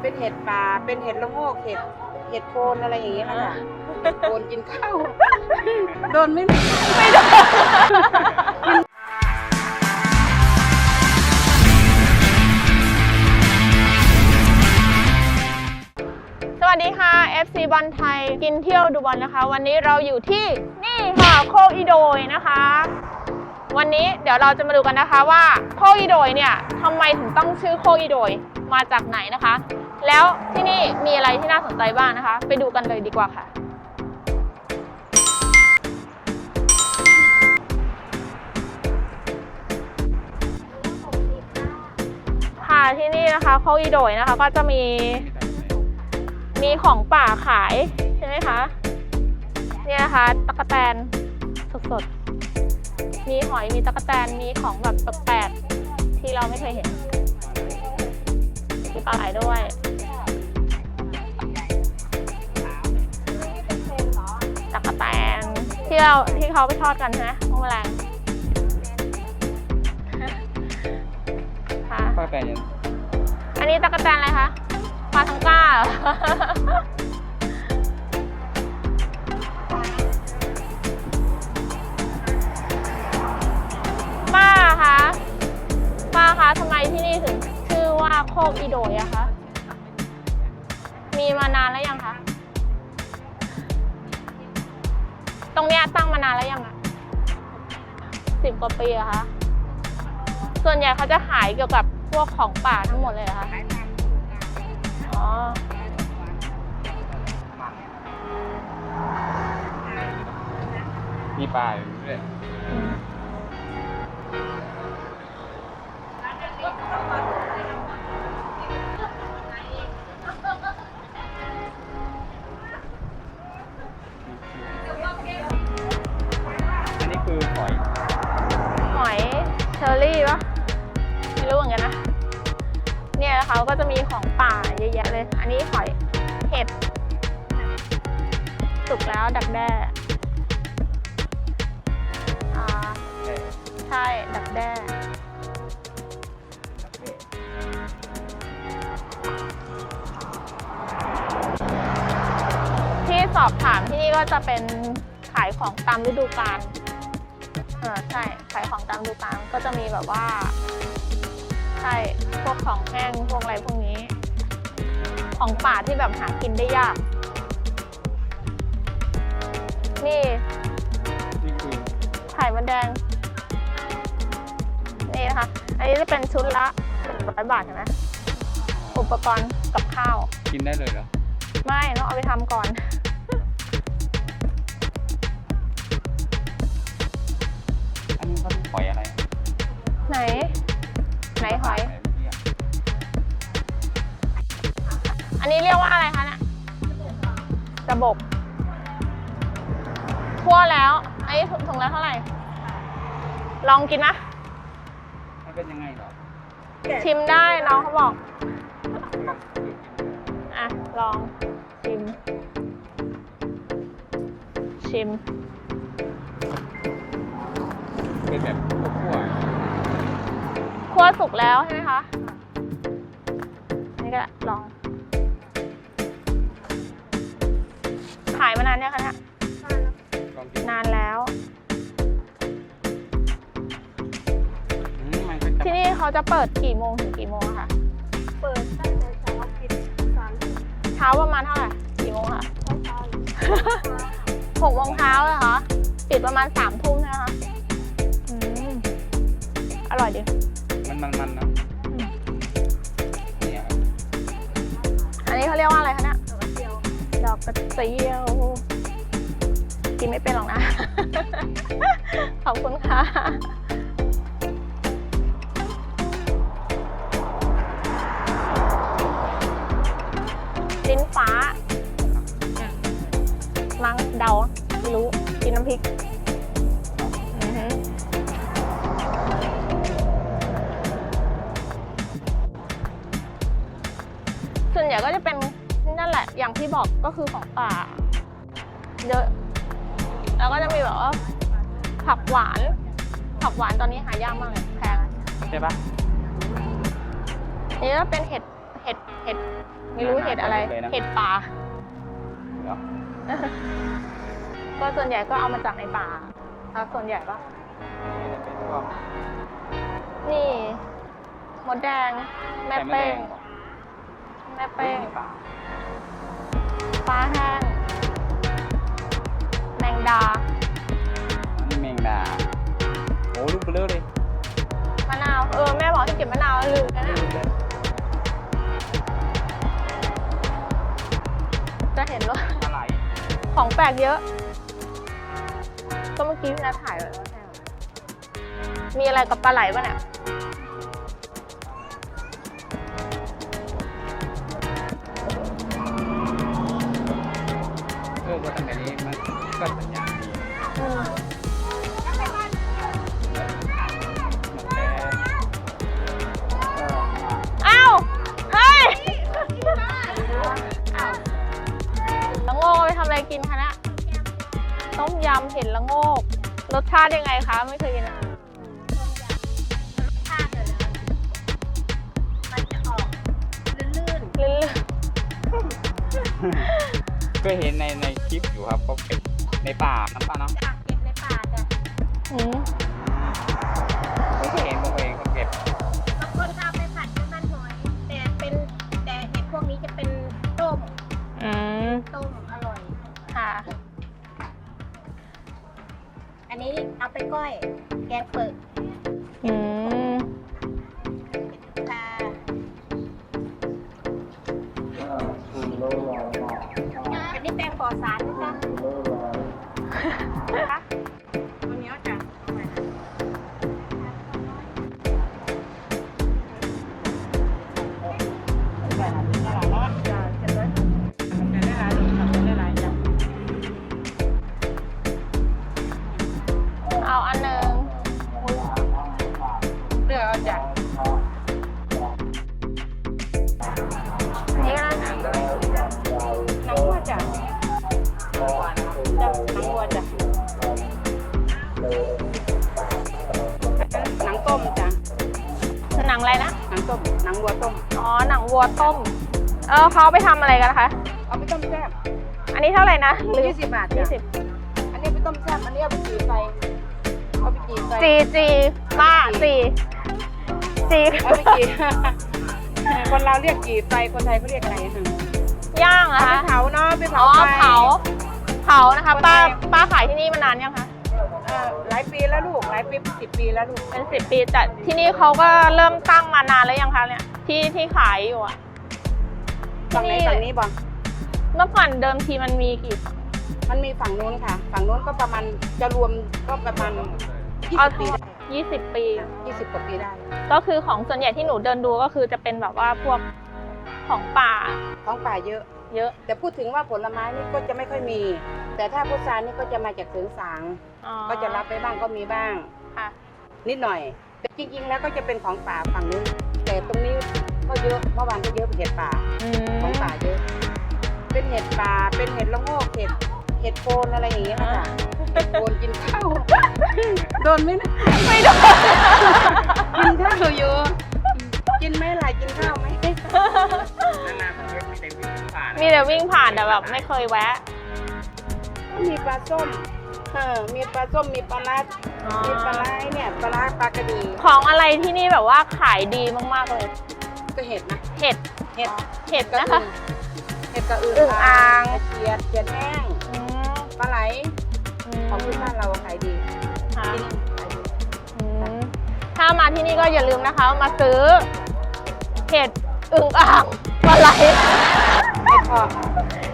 เป็นเห็ดป่า เป็นเห็ดละโงกเห็ด เห็ดโคนอะไรอย่างเงี้ยค่ะโคนกินข้าว โดนไม่มีสวัสดีค่ะ FC บอลไทยกินเที่ยวดูบอลนะคะ วันนี้เราอยู่ที่นี่ค่ะโคกอีโดยนะคะ วันนี้เดี๋ยวเราจะมาดูกันนะคะว่าโคกอีโดยเนี่ยทำไมถึงต้องชื่อโคกอีโดยมาจากไหนนะคะ แล้วที่นี่มีอะไรที่น่าสนใจบ้างนะคะ ไปดูกันเลยดีกว่าค่ะ ค่ะที่นี่นะคะโคกอีโดยนะคะก็จะมีมีของป่าขายใช่ไหมคะ เนี่ยนะคะตะกแตนสดๆ มีหอยมีตะกแตนมีของแบบแปลกๆที่เราไม่เคยเห็นมีปลาไหลด้วย ที่เราที่เขาไปทอดกันใช่ไหมพวกแมลงค่ะป้าแปลยังอันนี้ตะกแตนอะไรคะปลาทังก้าเหรอป้าคะป้าคะทำไมที่นี่ถึงชื่อว่าโคกอีโดยอะคะมีมานานแล้วยังคะ ตรงเนี้ยตั้งมานานแล้วยังอะสิบกว่าปีอะคะส่วนใหญ่เขาจะขายเกี่ยวกับพวกของป่าทั้งหมดเลยเหรอคะอ๋อมีป่าอยู่ด้วย เห็ดสุกแล้วดักแด้อ่าใช่ ดักแด้ที่สอบถามที่นี่ก็จะเป็นขายของตามฤดูกาลเออใช่ ขายของตามฤดูกาลก็จะมีแบบว่า ใช่ พวกของแห้ง พวกอะไรพวกนี้ ของป่าที่แบบหากินได้ยาก นี่นี่คือไข่มดแดง นี่นะคะ อันนี้จะเป็นชุดละหนึ่งร้อยบาทใช่ไหมอุปกรณ์กับข้าว กินได้เลยเหรอ ไม่ต้องเอาไปทำก่อน อันนี้เขาหอยอะไร ไหน ไหนหอย นนี้เรียกว่าอะไรคะเนี่ยระบบคั่วแล้วอันนี้ถุงละเท่าไหร่ ลองกินนะมันเป็นยังไงเหรอ ชิมได้น้องเขาบอก อะ ลอง ชิม ชิมเป็นแบบคั่วคั่วสุกแล้วใช่ไหมคะ นี่ก็ลอง ขายมานานเนี่ยงคะเนี่ยๆลองกินนานแล้ว อืมมันก็จะที่นี่เขาจะเปิดกี่โมงถึงกี่โมงอะคะเปิดตั้งแต่เช้าปิดสามทุ่มเช้าประมาณเท่าไหร่กี่โมงคะเช้าหกโมงเช้าเลยเหรอปิดประมาณสามทุ่มใช่ไหมคะอืมอร่อยดี มันมันมันๆนะอืมเนี่ย อันนี้เขาเรียกว่าอะไรคะเนี่ยเดียว ดอกกระเจียว กินไม่เป็นหรอกนะ ขอบคุณค่ะ ลิ้นฟ้ามั้งเดา ไม่รู้ กินน้ำพริกอือฮึส่วนใหญ่ก็จะเป็นนั่นแหละ อย่างที่บอกก็คือของป่าเยอะแล้วก็จะมีแบบว่าผักหวาน ผักหวานตอนนี้หายากมากเลยแพงใช่ปะอันนี้ก็เป็นเห็ดเห็ดเห็ดไม่รู้เห็ดอะไรเลยนะเห็ดป่าเดี๋ยวก็ส่วนใหญ่ก็เอามาจากในป่าครับส่วนใหญ่ปะนี่จะเป็นพวกนี่มดแดง แม่ไข่เป้งดงแม่เป้ง ป่าปลาแห้ง แมงดาอันนี้แมงดา โอ้ลูกเบลอเลยมะนาว เออ แม่บอกให้เก็บมะนาวลืมนะเนี่ยจะเห็นว่าปลาไหลของแปลกเยอะ ก็เมื่อกี้พี่นัทถ่ายไว้ว่าแห้งมีอะไรกับปลาไหลป่ะเนี่ย คะเนะต้มยำเห็นละโงก รสชาติยังไงคะ ไม่เคยกินอะมันจะออกลื่นลื่นก็เห็นในในคลิปอยู่ครับก็เก็บในป่าน้ำป่าเนาะๆจากเก็บในป่าจ้ะ ๆอืมผม ต้มหนังวัวต้มอ๋อหนังวัวต้ม เออเขาเอาไปทำอะไรกันคะ เอาไปต้มแซ่บอันนี้เท่าไหร่นะลืมยี่สิบบาทยี่จ้ะสิบอันนี้ไปต้มแซ่บอันนี้เอาไปจีไฟเอาไปจีไฟจีจีป้าจีจีเอาไปจีคนเราเรียกจีไฟคนไทยเขาเรียกอะไรอะย่างเหรเอาอะไปคะเผาเนาะไปอ๋เผาอไฟ เผาเผานะคะคนไทยป้าป้าขายที่นี่มานานยังคะเออ หลายปีแล้วลูกหลายปีสิบปีแล้วลูกเป็นสิบปีแต่ที่นี่เขาก็เริ่มตั้งมานานแล้วยังคะเนี่ยที่ที่ขายอยู่อะฝั่งไหนที่ฝั่งนี้บ่เมื่อก่อนเดิมทีมันมีกี่ฝั่งมันมีฝั่งนู้นค่ะ ฝั่งนู้นก็ประมาณจะรวมก็ประมาณยี่เอาสิบปีได้ยี่สิบปียี่สิบกว่าปีได้ ก็คือของส่วนใหญ่ที่หนูเดินดูก็คือจะเป็นแบบว่าพวกของป่าของป่าเยอะ เยอะ แต่พูดถึงว่าผลไม้นี่ก็จะไม่ค่อยมี แต่ถ้าพุทรานี่ก็จะมาจากเสริงสาง อ๋อก็จะรับไปบ้างก็มีบ้าง ค่ะ นิดหน่อย แต่จริง ๆ แล้วก็จะเป็นของป่าฝั่งนู้นแต่ตรงนี้ก็เยอะเมื่อวานก็เยอะเป็นเห็ดป่าอืมของป่าเยอะ เป็นเห็ดป่าเป็นเห็ดละโงกเห็ดเห็ดโคนอะไรอย่างเงี้ยนะคะเห็ดโคนกินข้าวโดนไหมนะไม่โดนกินข้าวอยู่กินไหมล่ะกินข้าวไหมนานๆผมก็ไม่ได้วิ่งป่า มีมีแต่วิ่งผ่านแต่แบบไม่เคยแวะ มีปลาส้ม เออ มีปลาส้ม มีปลาลัดอ๋อ มีปลาไหลเนี่ยปลาร้าปลากระดีของอะไรที่นี่แบบว่าขายดีมากๆเลย ก็เห็ดนะ เห็ด เห็ดเห็ดกระนะคะอื่เห็ดกระอื่นอึ่งอ่าง เขียดเขียดแห้งอืมปลาไหลอืมของที่บ้านเราขายดีค่ะที่นี่ขายดี อืมถ้ามาที่นี่ก็อย่าลืมนะคะ มาซื้อ เห็ด อึ่งอ่างปลาไหล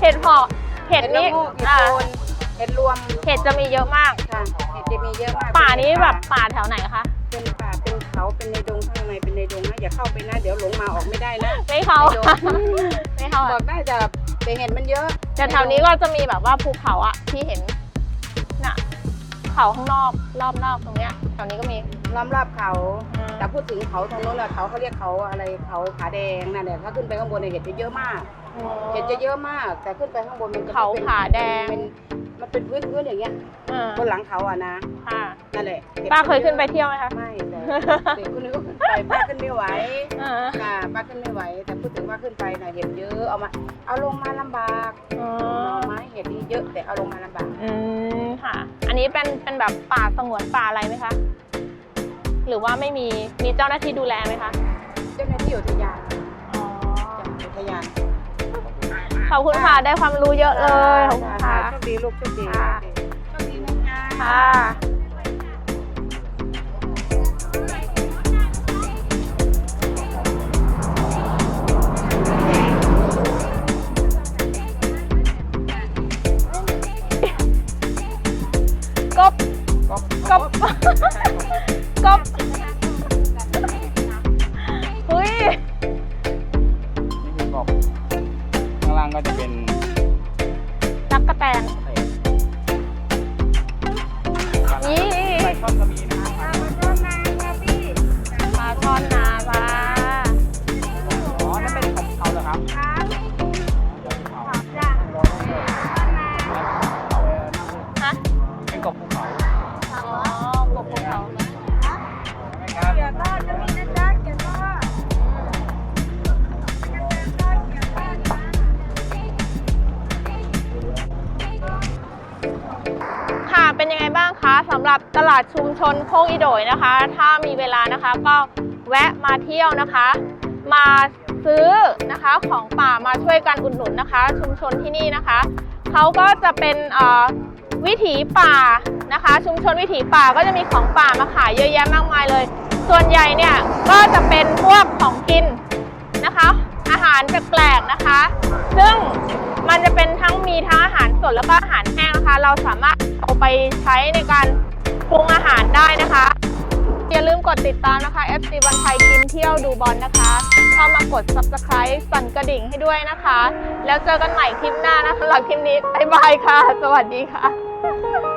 เห็ดเพาะเห็ดเพาะเห็ดละนี่โงกเห็ดอ่าโคนเห็ดรวมเห็ดจะมีเยอะมาก ค่ะเห็ดจะมีเยอะมากป่านี้เป็แบบป่าแถวไหนคะเป็นป่าเป็นเขาเป็นในดงข้างในเป็นในดงนะอย่าเข้าไปนะเดี๋ยวหลงมาออกไม่ได้นะ ไม่เข้าไม่โดน ไม่เข้าบอกได้จะแต่เห็ดมันเยอะแต่แถวนี้ก็จะมีแบบว่าภูเขาอะที่เห็นน่ะเขาข้างนอกรอบนอกตรงเนี้ยแถวนี้ก็มีล้อมรอบเขา อืม แต่พูดถึงเขาตรงโน้นแหละเขาเขาเรียกเขาอะไรเขาผาแดงนั่นแหละถ้าขึ้นไปข้างบนเนี่ยเห็ดจะเยอะมาก เห็ดจะเยอะมาก แต่ขึ้นไปข้างบนมันจะเขาป็นผาแดง เป็นมันเป็นพื้นพื้นอย่างเงี้ยอ่าบนหลังเขาอะนะค่ะนั่นแหละห็ดป้าเคยขึ้นไปเที่ยวไหมคะไม่แต่เด็กคนนี้ก็ขึ้นไปป้าขึ้นไม่ไหวอ่าค่ะป้าขึ้นไม่ไหว แต่พูดถึงว่าขึ้นไปน่ะเห็ดเยอะเอามา เอาลงมาลำบากอ๋อหน่อไม้เห็ดนี่เยอะแต่เอาลงมาลำบาก อืมค่ะ อันนี้เป็นเป็นแบบป่าสงวนป่าอะไรไหมคะ หรือว่าไม่มีมีเจ้าหน้าที่ดูแลไหมคะเจ้าหน้าที่อุทยานอ๋อจากอุทยานขอบคุณค่ะได้ความรู้เยอะเลยขอบคุณค่ะโชคดีลูกโชคดีค่ะ บก็กบกบเฮ้ยนี่คือกบข้างล่างก็จะเป็นตักกะแตนเศษนี่ปลาช่อนก็มีาดชุมชนโคกอีโดยนะคะ ถ้ามีเวลานะคะก็แวะมาเที่ยวนะคะ มาซื้อนะคะของป่ามาช่วยกันอุดหนุนนะคะ ชุมชนที่นี่นะคะเขาก็จะเป็นวิถีป่านะคะ ชุมชนวิถีป่าก็จะมีของป่ามาขายเยอะแยะมากมายเลย ส่วนใหญ่เนี่ยก็จะเป็นพวกของกินนะคะ อาหารแปลกๆนะคะ ซึ่งมันจะเป็นทั้งมีทั้งอาหารสดแล้วก็อาหารแห้งนะคะ เราสามารถเอาไปใช้ในการ ปรุงอาหารได้นะคะ อย่าลืมกดติดตามนะคะ FC วันไทยกินเที่ยวดูบอลนะคะ เข้ามากด subscribe สั่นกระดิ่งให้ด้วยนะคะ แล้วเจอกันใหม่คลิปหน้านะคะสำหรับคลิปนี้บ๊ายบายค่ะ สวัสดีค่ะ